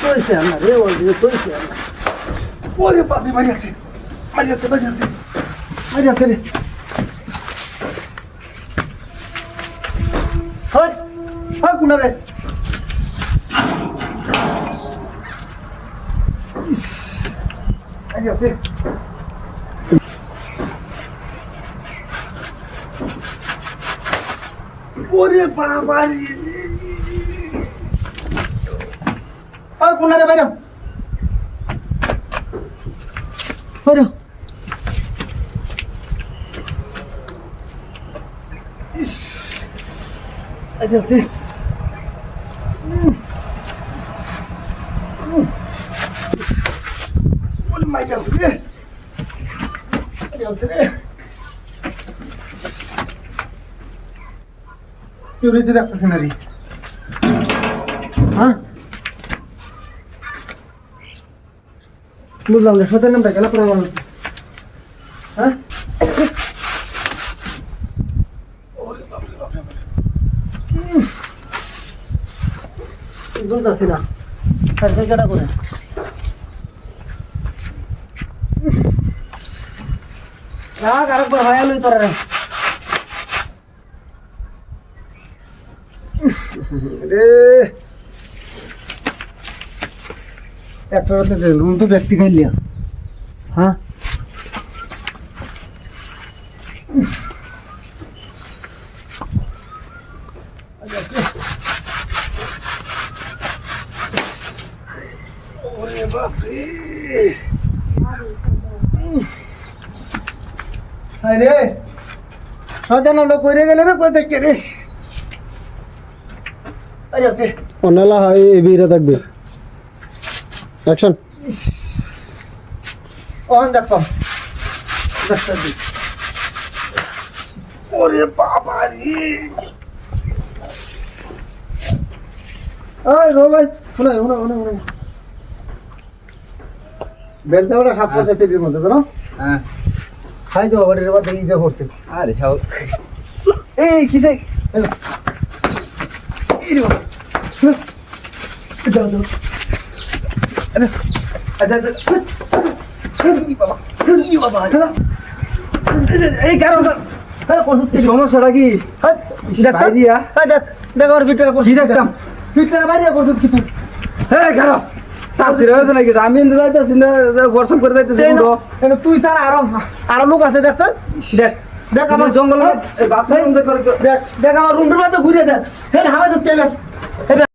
কইছে আমার রে ওই যে কইছে আমার ওরে বাপরে মারি আছে মারি আছে মারি আছে মারি আছে রে হয় হয় কোনা রে ইস মারি আছে ওরে বাবা রে হয় কোনা রে বাইরে বাইরে ইস মারি আছে ওরে মারি আছে রে মারি আছে রে কেউ রেতে দেখতেছে না রে। হ্যাঁ? বুঝলাম না, সতের নামটা গেল করে মানুষ হ্যাঁ? না। সার্টিফিকেটটা করে? রাগ আরেকবার হয় আলুই তোরা রে। একটা রাতে রুম তো ব্যক্তি খাইলিয়া। হ্যাঁ? ওরে বাপরে। আরে সদান লোক কইরে গেলে না কই দেখে রে? অনালা হয় এই বিয়ে থাকবে। অ্যাকশন ওখান দেখো ওরে বাবা রে। ওই রো ভাই শুনো শুনো শুনো শুনো। বেলতে ওরা সাপ করতে সিটির মধ্যে জানো? হ্যাঁ। খাই দেবো বাড়ির মধ্যে ইজা করছে আরে হাও এই কিসে এই রে বাবা। যাও যাও। আচ্ছা আচ্ছা। হ্যাঁ সমস্যাটা কি? হ্যাঁ? হ্যাঁ দেখ দেখতাম? বাইরে করছিস কি তুই? হ্যাঁ খারো নাকি? আমি যাইতেছি না করে যাইতেছি তুই আরও আরও লোক আছে দেখছ? দেখ। দেখ আমার জঙ্গল হ্যাঁ? দেখ আমার রুমটার মধ্যে ঘুরে দেখ। হ্যাঁ হাওয়া যাচ্ছে